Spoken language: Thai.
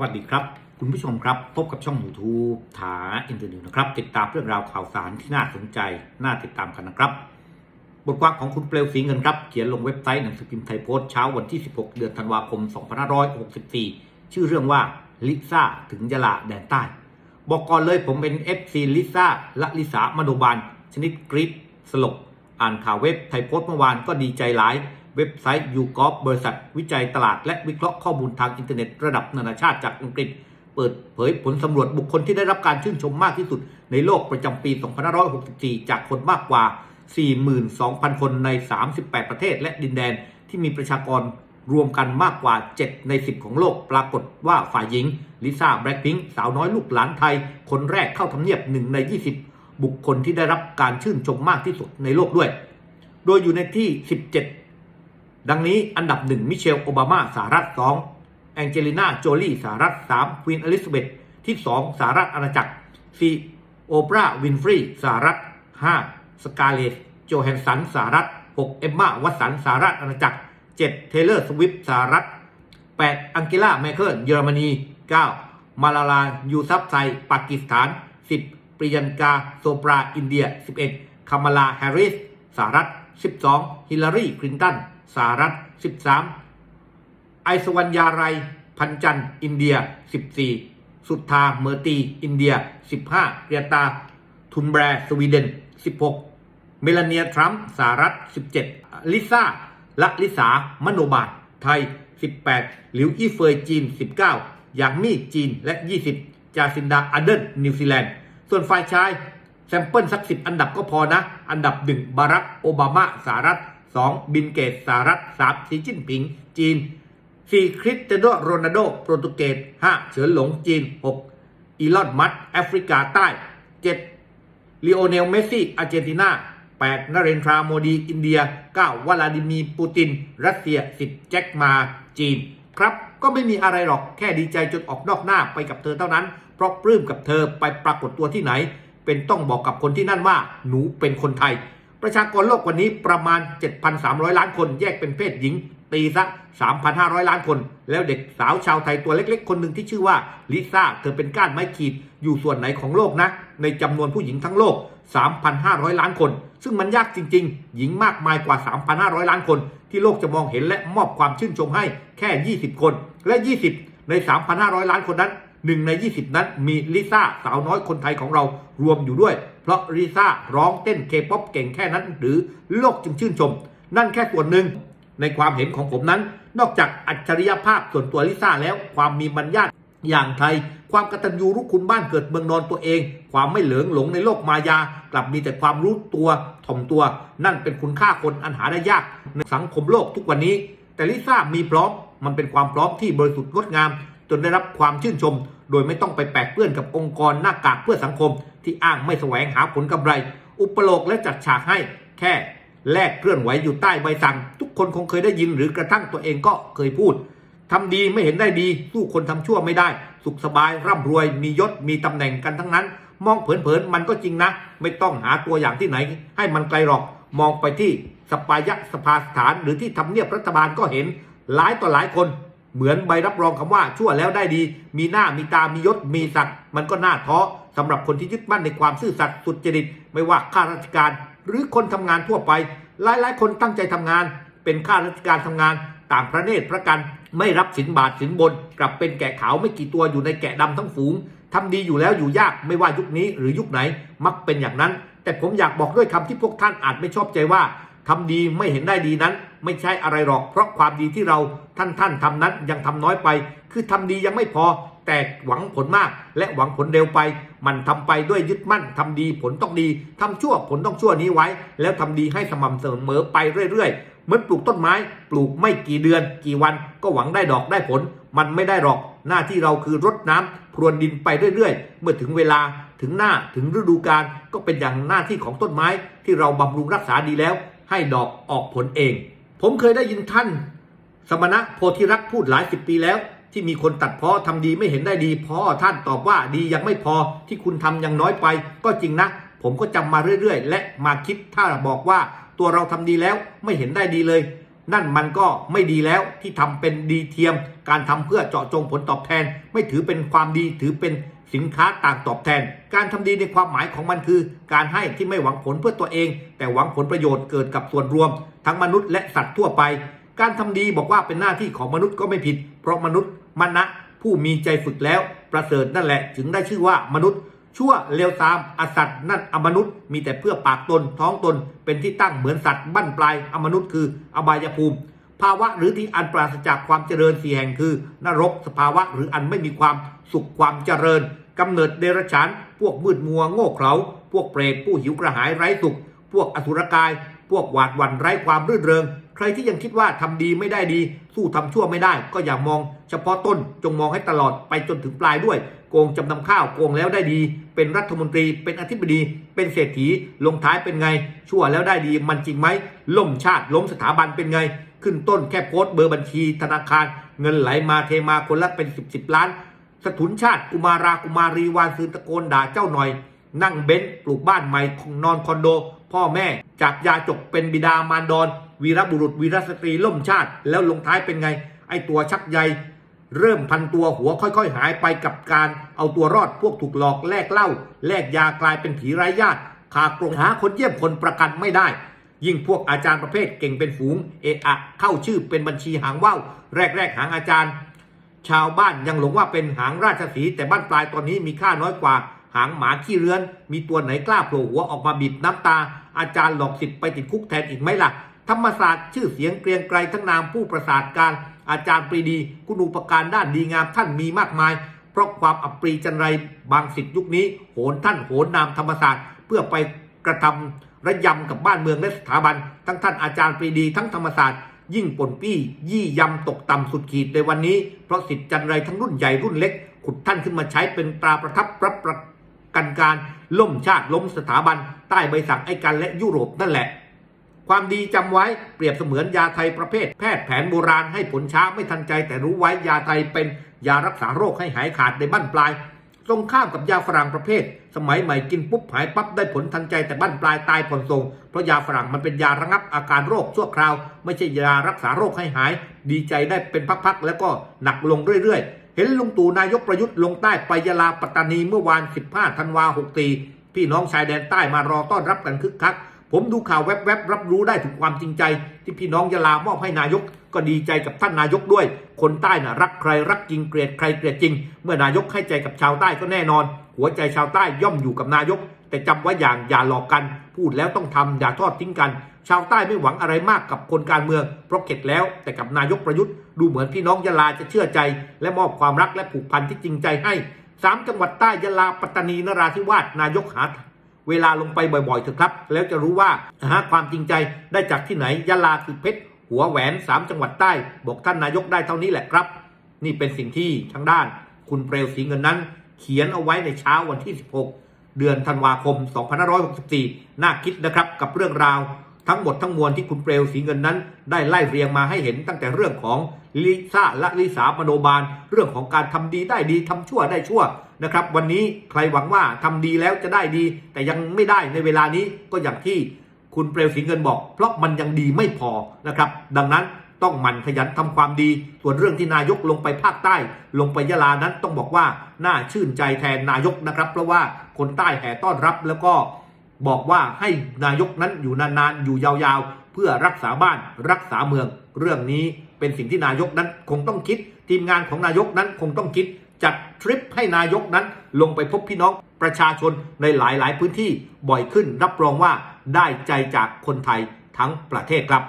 วัสดีครับ คุณผู้ชมครับ พบกับช่อง YouTube ถาอินเตอร์เน็ตนะครับ ติดตามเรื่องราวข่าวสารที่น่าสนใจ น่าติดตามกันนะครับ บทความของคุณเปลวสีเงินครับ เขียนลงเว็บไซต์หนังสือพิมพ์ไทยโพสต์เช้าวันที่ 16 เดือนธันวาคม 2564 ชื่อเรื่องว่าลิซ่าถึงยะลาแดนใต้ บอกก่อนเลยผมเป็น FC ลิซ่าและลิสามโนบาล ชนิดกรีดสลบอ่านข่าวเว็บไทยโพสต์เมื่อวานก็ดีใจหลาย เว็บไซต์ยูกอฟบริษัทวิจัยตลาดและวิเคราะห์ข้อมูลทางอินเทอร์เน็ตระดับนานาชาติจากอังกฤษ เปิดเผยผลสำรวจบุคคลที่ได้รับการชื่นชมมากที่สุดในโลกประจำปี 2564 จากคนมากกว่า 42,000 คนใน 38 ประเทศและดินแดนที่มีประชากรรวมกันมากกว่า 7 ใน 10 ของโลก ปรากฏว่าฝ่ายหญิงลิซ่าแบล็คพิงค์สาวน้อยลูกหลานไทย คนแรกเข้าทำเนียบ 1 ใน 20 บุคคลที่ได้รับการชื่นชมมากที่สุดในโลกด้วย โดยอยู่ในที่ 17 ดังนี้อันดับ 1 มิเชลโอบามาสหรัฐ2แองเจลิน่าโจลี่สหรัฐ3ควีนอลิซาเบธที่ 2สหรัฐอาณาจักร4โอปราห์วินฟรีสหรัฐ5สกาเลตโจแฮนสันสหรัฐ6เอมมาวัตสันสหรัฐอาณาจักร 7 เทเลอร์สวิฟสหรัฐ 8 อังเกลาแมเคิลเยอรมนี 9 มาลาลา ยูซับไซ ปากีสถาน 10 ปริยันกา โซปรา อินเดีย 11คามาลา แฮร์ริสสหรัฐ 12 ฮิลลารี คลินตัน สหรัฐ 13 ไอสวรรยาไรพันจันอินเดีย 14 สุทธาเมอร์ตี อินเดีย 15เรียตา ทุนแบรสวีเดน 16 เมลานียทรัมป์สหรัฐ 17 ลิซ่าละลิสามโนบาท ไทย 18 หลิวอี้เฟยจีน 19หยางมี่จีนและ 20 จาซินดาอเดนนิวซีแลนด์ ส่วนฝ่ายชายแซมเปิลสักสิบอันดับก็พอนะ อันดับหนึ่งบารักโอบามาสหรัฐ 2. บินเกตสหรัฐ 3. สีจิ้นผิง จีน 4. คริสเตียโนโรนัลโดโปรตุเกส 5. เฉินหลงจีน 6. อีลอนมัสแอฟริกาใต้ 7. ลีโอเนลเมสซี่อาร์เจนตินา 8. นเรนทราโมดี อินเดีย 9. วลาดิมีปูติน รัสเซีย 10. แจ็คมา จีน ครับก็ไม่มีอะไรหรอกแค่ดีใจจนออกนอกหน้าไปกับเธอเท่านั้น เพราะปลื้มกับเธอไปปรากฏตัวที่ไหน เป็นต้องบอกกับคนที่นั่นว่า หนูเป็นคนไทย ประชากรโลกวันนี้ประมาณ 7,300 ล้านคนแยกเป็นเพศหญิง ตีซะ 3,500 ล้านคน แล้วเด็กสาวชาวไทยตัวเล็กๆ คนหนึ่งที่ชื่อว่าลิซ่าเธอเป็นก้านไม้ขีดอยู่ส่วนไหนของโลกนะ ในจำนวนผู้หญิงทั้งโลก 3,500 ล้านคน ซึ่งมันยากจริง ๆ หญิงมากมายกว่า 3,500 ล้านคน ที่โลกจะมองเห็นและมอบความชื่นชมให้แค่ 20 คน และ 20 ใน 3,500 ล้านคนนั้น หนึ่งใน 20 นั้นมีลิซ่าสาวน้อยคนไทยของเรารวมอยู่ด้วย เพราะลิซ่าร้องเต้นเคป๊อปเก่งแค่นั้น หรือโลกจึงชื่นชม นั่นแค่ส่วนหนึ่งในความเห็นของผมนั้น นอกจากอัจฉริยภาพส่วนตัวลิซ่าแล้วความมีบัญญัติอย่างไทย ความกตัญญูรู้คุณบ้านเกิดเมืองนอนตัวเอง ความไม่เหลิงหลงในโลกมายา กลับมีแต่ความรู้ตัวถ่อมตัว นั่นเป็นคุณค่าคนอันหาได้ยากในสังคมโลกทุกวันนี้ แต่ลิซ่ามีพร้อมมันเป็นความพร้อมที่บริสุทธิ์งดงาม จนได้รับความชื่นชม โดยไม่ต้องไปแปกเปื้อนกับองค์กรหน้ากากเพื่อสังคม ที่อ้างไม่แสวงหาผลกำไร อุปโลกและจัดฉากให้แค่แลกเคลื่อนไหวอยู่ใต้ใบสั่ง ทุกคนคงเคยได้ยินหรือกระทั่งตัวเองก็เคยพูดทำดีไม่เห็นได้ดี สู้คนทำชั่วไม่ได้ สุขสบายร่ำรวย มียศมีตำแหน่งกันทั้งนั้น มองเผินๆมันก็จริงนะ ไม่ต้องหาตัวอย่างที่ไหน ให้มันไกลหรอก มองไปที่สปายะสภาสถานหรือที่ทำเนียบรัฐบาลก็เห็น หลายต่อหลายคน เหมือนใบรับรองคำว่าชั่วแล้วได้ดี มีหน้ามีตามียศมีศักดิ์มันก็น่าท้อสำหรับคนที่ยึดมั่นในความซื่อสัตย์สุจริตไม่ว่าข้าราชการ หรือคนทำงานทั่วไป หลายๆ คนตั้งใจทำงาน เป็นข้าราชการทำงาน ต่างพระเนตรพระกันไม่รับสินบาทสินบน กลับเป็นแกะขาวไม่กี่ตัวอยู่ในแกะดำทั้งฝูงทำดีอยู่แล้วอยู่ยากไม่ว่ายุคนี้หรือยุคไหนมักเป็นอย่างนั้น แต่ผมอยากบอกด้วยคำที่พวกท่านอาจไม่ชอบใจว่าทำดีไม่เห็นได้ดีนั้น ไม่ใช่อะไรหรอก เพราะความดีที่เราท่านท่านทำนั้นยังทำน้อยไป คือทำดียังไม่พอ แต่หวังผลมาก และหวังผลเร็วไป มันทำไปด้วยยึดมั่นทำดีผลต้องดีทำชั่วผลต้องชั่วนี้ไว้ แล้วทำดีให้สม่ำเสมอไปเรื่อยๆเหมือนปลูกต้นไม้ปลูกไม่กี่เดือน กี่วันก็หวังได้ดอกได้ผล มันไม่ได้หรอก หน้าที่เราคือรดน้ำพรวนดินไปเรื่อยๆ เมื่อถึงเวลาถึงหน้าถึงฤดูกาลก็เป็นอย่างหน้าที่ของต้นไม้ที่เราบำรุงรักษาดีแล้ว ให้ดอกออกผลเอง ผมเคยได้ยินท่าน สมณะโพธิรักพูดหลายสิบปีแล้ว ที่มีคนตัดเพ้อทำดีไม่เห็นได้ดีพ่อท่านตอบว่าดียังไม่พอที่คุณทำยังน้อยไป ก็จริงนะ ผมก็จำมาเรื่อย ๆ และมาคิดถ้าบอกว่าตัวเราทำดีแล้วไม่เห็นได้ดีเลย นั่นมันก็ไม่ดีแล้วที่ทำเป็นดีเทียม การทำเพื่อเจาะจงผลตอบแทน ไม่ถือเป็นความดีถือเป็น สินค้าต่างตอบแทน การทำดีในความหมายของมันคือ การให้ที่ไม่หวังผลเพื่อตัวเอง แต่หวังผลประโยชน์เกิดกับส่วนรวม ทั้งมนุษย์และสัตว์ทั่วไป การทำดีบอกว่าเป็นหน้าที่ของมนุษย์ก็ไม่ผิด เพราะมนุษย์มณะผู้มีใจฝึกแล้ว ประเสริฐนั่นแหละถึงได้ชื่อว่ามนุษย์ ชั่วเลวตามอสัตว์นั่นอมนุษย์มีแต่เพื่อปากตนท้องตน เป็นที่ตั้งเหมือนสัตว์บั้นปลายอมนุษย์คืออบายภูมิภาวะหรือที่อันปราศจากความเจริญสี่แห่งคือ นรกสภาวะหรืออันไม่มีความสุขความเจริญ กำเนิดเดรัจฉาน พวกมืดมัวโง่เขลาพวกเปรตผู้หิวกระหายไร้สุข พวกอสุรกาย พวกหวาดหวั่นไร้ความรื่นเริง ใครที่ยังคิดว่าทำดีไม่ได้ดี สู้ทำชั่วไม่ได้ ก็อย่ามอง เฉพาะต้นจงมองให้ตลอดไปจนถึงปลายด้วย โกงจำนำข้าวโกงแล้วได้ดี เป็นรัฐมนตรีเป็นอธิบดีเป็นเศรษฐีลงท้ายเป็นไง ชั่วแล้วได้ดีมันจริงไหมล่มชาติล้มสถาบันเป็นไง ขึ้นต้นแค่โพสต์เบอร์บัญชีธนาคาร เงินไหลมาเทมาคนละเป็นสิบสิบล้าน สถุนชาติกุมารากุมารีวานซืนตะโกนด่าเจ้าหน่อย นั่งเบนซ์ปลูกบ้านใหม่นอนคอนโด พ่อแม่จากยาจกเป็นบิดามารดอนวีรบุรุษวีรสตรีล่มชาติ แล้วลงท้ายเป็นไง ไอตัวชักใยเริ่มพันตัวหัวค่อยๆ หายไปกับการเอาตัวรอดพวกถูกหลอกแลกเหล้าแลกยากลายเป็นผีไร้ญาติคากรงหาคนเยี่ยมคนประกันไม่ได้ ยิ่งพวกอาจารย์ประเภทเก่งเป็นฝูงเอะอะเข้าชื่อเป็นบัญชีหางว่าวแรกๆหางอาจารย์ ชาวบ้านยังหลงว่าเป็นหางราชสีแต่บ้านปลายตอนนี้มีค่าน้อยกว่า หางหมาขี้เรือน มีตัวไหนกล้าโผล่หัวออกมาบีบน้ำตา อาจารย์หลอกสิทธิ์ไปติดคุกแทนอีกไหมล่ะ ธรรมศาสตร์ชื่อเสียงเกรียงไกรทั้งนามผู้ประสาทการอาจารย์ปรีดี คุณูปการด้านดีงามท่านมีมากมาย เพราะความอับปรีจันไรบางสิทธิ์ยุคนี้ โหนท่านโหนนามธรรมศาสตร์เพื่อไปกระทำระยำกับบ้านเมืองและสถาบัน ทั้งท่านอาจารย์ปรีดีทั้งธรรมศาสตร์ ยิ่งปนปี้ ยี่ยำตกต่ำสุดขีดในวันนี้ เพราะสิทธิ์จันไรทั้งรุ่นใหญ่รุ่นเล็ก ขุดท่านขึ้นมาใช้เป็นตราประทับรับประกันการล่มชาติล้มสถาบัน ใต้ใบสั่งไอ้กันและยุโรปนั่นแหละ ความดีจำไว้เปรียบเสมือนยาไทยประเภท แพทย์แผนโบราณให้ผลช้าไม่ทันใจแต่รู้ไว้ยาไทยเป็นยารักษาโรคให้หายขาดในบั้นปลาย ตรงข้ามกับยาฝรั่งประเภท สมัยใหม่กินปุ๊บหายปั๊บได้ผลทันใจแต่บั้นปลายตายผ่อนทรงเพราะยาฝรั่งมันเป็นยาระงับอาการโรคชั่วคราว ไม่ใช่ยารักษาโรคให้หาย ดีใจได้เป็นพักๆแล้วก็หนักลงเรื่อยๆ เห็นลุงตู่นายกประยุทธ์ลงใต้ไปยาลาปัตตานีเมื่อวาน 15 ธันวา 64 พี่น้องชายแดนใต้มารอต้อนรับกันคึกคัก ผมดูข่าวแวบๆรับรู้ได้ถึงความจริงใจ ที่พี่น้องยะลามอบให้นายก ก็ดีใจกับท่านนายกด้วย คนใต้น่ะรักใครรักจริงเกลียดใครเกลียดจริง เมื่อนายกให้ใจกับชาวใต้ก็แน่นอน หัวใจชาวใต้ย่อมอยู่กับนายก แต่จำไว้อย่างอย่าหลอกกัน พูดแล้วต้องทำอย่าทอดทิ้งกัน ชาวใต้ไม่หวังอะไรมากกับคนการเมือง เพราะเข็ดแล้วแต่กับนายกประยุทธ์ดูเหมือนพี่น้องยะลาจะเชื่อใจ และมอบความรักและผูกพันที่จริงใจให้สามจังหวัดใต้ยะลาปัตตานีนราธิวาสนายกหา เวลาลงไปบ่อยๆเถอะครับ แล้วจะรู้ว่าหาความจริงใจได้จากที่ไหนยะลาคือเพชรหัวแหวนสามจังหวัดใต้ บอกท่านนายกได้เท่านี้แหละครับ นี่เป็นสิ่งที่ทางด้าน คุณเปลวสีเงินนั้น เขียนเอาไว้ในเช้าวันที่ 16 เดือนธันวาคม 2564 น่าคิดนะครับกับเรื่องราว ทั้งหมดทั้งมวลที่คุณเปลวสีเงินนั้น ได้ไล่เรียงมาให้เห็นตั้งแต่เรื่องของลิซ่าและลิสามโนบาล เรื่องของการทำดีได้ดีทำชั่วได้ชั่วนะครับ วันนี้ใครหวังว่าทำดีแล้วจะได้ดี แต่ยังไม่ได้ในเวลานี้ก็อย่างที่คุณเปลวสีเงินบอก เพราะมันยังดีไม่พอนะครับ ดังนั้นต้องหมั่นขยันทำความดี ส่วนเรื่องที่นายกลงไปภาคใต้ ลงไปยะลานั้นต้องบอกว่าน่าชื่นใจแทนนายกนะครับ เพราะว่าคนใต้แห่ต้อนรับแล้วก็ บอกว่าให้นายกนั้นอยู่นานๆ อยู่ยาวๆ เพื่อรักษาบ้านรักษาเมือง เรื่องนี้เป็นสิ่งที่นายกนั้นคงต้องคิด ทีมงานของนายกนั้นคงต้องคิด จัดทริปให้นายกนั้นลงไปพบพี่น้องประชาชนในหลายๆพื้นที่บ่อยขึ้นรับรองว่าได้ใจจากคนไทยทั้งประเทศครับ